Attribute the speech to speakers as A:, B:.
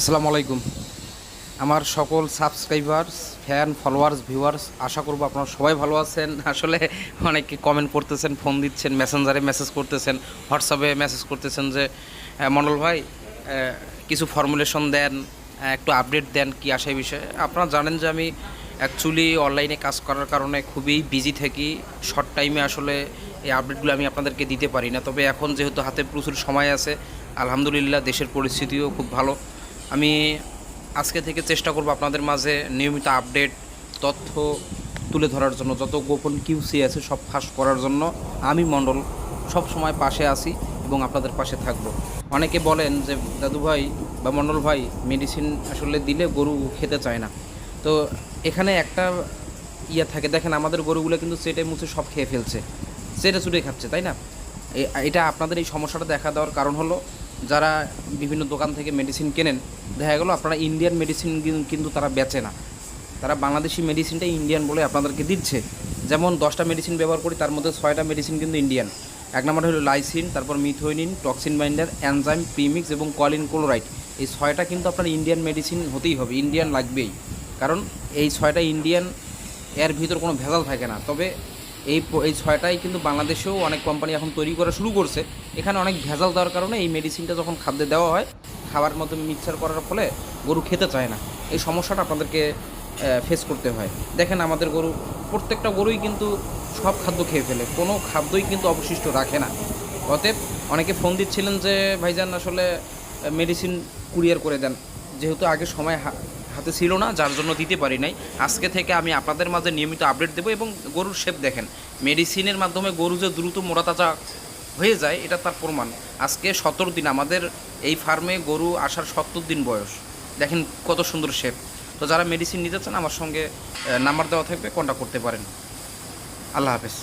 A: আসসালামু আলাইকুম। আমার সকল সাবস্ক্রাইবার্স ফ্যান ফলোয়ার্স ভিউয়ার্স আশা করব আপনারা সবাই ভালো আছেন। আসলে অনেকে কমেন্ট করতেছেন ফোন দিচ্ছেন মেসেঞ্জারে মেসেজ করতেছেন হোয়াটসঅ্যাপে মেসেজ করতেছেন যে আহ, মণ্ডল ভাই কিছু ফর্মুলেশন দেন একটু আপডেট দেন কি আসে বিষয়ে? আপনারা জানেন যে আমি অ্যাকচুয়ালি অনলাইনে কাজ করার কারণে খুবই বিজি থাকি। শর্ট টাইমে আসলে এই আপডেটগুলো আমি আপনাদেরকে দিতে পারি না। তবে এখন যেহেতু হাতে প্রচুর সময় আছে আলহামদুলিল্লাহ দেশের পরিস্থিতিও খুব ভালো। আমি আজকে থেকে চেষ্টা করব আপনাদের মাঝে নিয়মিত আপডেট, তথ্য তুলে ধরার জন্য, যত গোপন কিউসি আছে সব ফাঁস করার জন্য আমি মণ্ডল সব সময় পাশে আছি এবং আপনাদের পাশে থাকব। অনেকে বলেন যে, দাদু ভাই বা মণ্ডল ভাই মেডিসিন আসলে দিলে গরু খেতে চায় না। তো এখানে একটা ইয়ে থাকে, দেখেন আমাদের গরুগুলো কিন্তু চেটে মুছে সব খেয়ে ফেলছে, চেটে চুটে খাচ্ছে, তাই না? এটা আপনাদের এই সমস্যাটা দেখা দেওয়ার কারণ হলো যারা বিভিন্ন দোকান থেকে মেডিসিন কেনেন, দেখা গেলো আপনারা ইন্ডিয়ান মেডিসিন কিন্তু তারা বেচে না। তারা বাংলাদেশি মেডিসিনটা ইন্ডিয়ান বলে আপনাদেরকে দিচ্ছে। যেমন দশটা মেডিসিন ব্যবহার করি, তার মধ্যে ছয়টা মেডিসিন কিন্তু ইন্ডিয়ান এক নম্বর হলো লাইসিন তারপর methionine toxin binder enzyme premix এবং কলিন ক্লোরাইড এই ছয়টা কিন্তু আপনার ইন্ডিয়ান মেডিসিন হতেই হবে ইন্ডিয়ান লাগবেই। কারণ এই ছয়টা ইন্ডিয়ান এর ভিতর কোনো ভেজাল থাকে না। তবে এই এই ছয়টাই কিন্তু বাংলাদেশেও অনেক কোম্পানি এখন তৈরি করা শুরু করছে। এখানে অনেক ভেজাল দেওয়ার কারণে এই মেডিসিনটা যখন খাদ্যে দেওয়া হয়, খাবার মধ্যে মিক্সার করার ফলে গরু খেতে চায় না। এই সমস্যাটা আপনাদেরকে ফেস করতে হয়। দেখেন আমাদের গরু, প্রত্যেকটা গরুই কিন্তু সব খাদ্য খেয়ে ফেলে। কোনো খাদ্যই কিন্তু অবশিষ্ট রাখে না। অতএব অনেকে ফোন দিচ্ছিলেন যে, ভাইজান, আসলে মেডিসিন কুরিয়ার করে দেন। যেহেতু আগে সময় হাতে ছিল না, যার জন্য দিতে পারি নাই। আজকে থেকে আমি আপনাদের মাঝে নিয়মিত আপডেট দেবো এবং গরুর শেপ দেখেন। মেডিসিনের মাধ্যমে গরু যে দ্রুত মোটা তাজা হয়ে যায়, এটা তার প্রমাণ। আজকে সতেরো দিন, আমাদের এই ফার্মে গরু আসার সত্তর দিন বয়স। দেখেন কত সুন্দর শেপ তো যারা মেডিসিন নিতে চান, আমার সঙ্গে নাম্বার দেওয়া থাকবে কন্ট্যাক্ট করতে পারেন। আল্লাহ হাফেজ।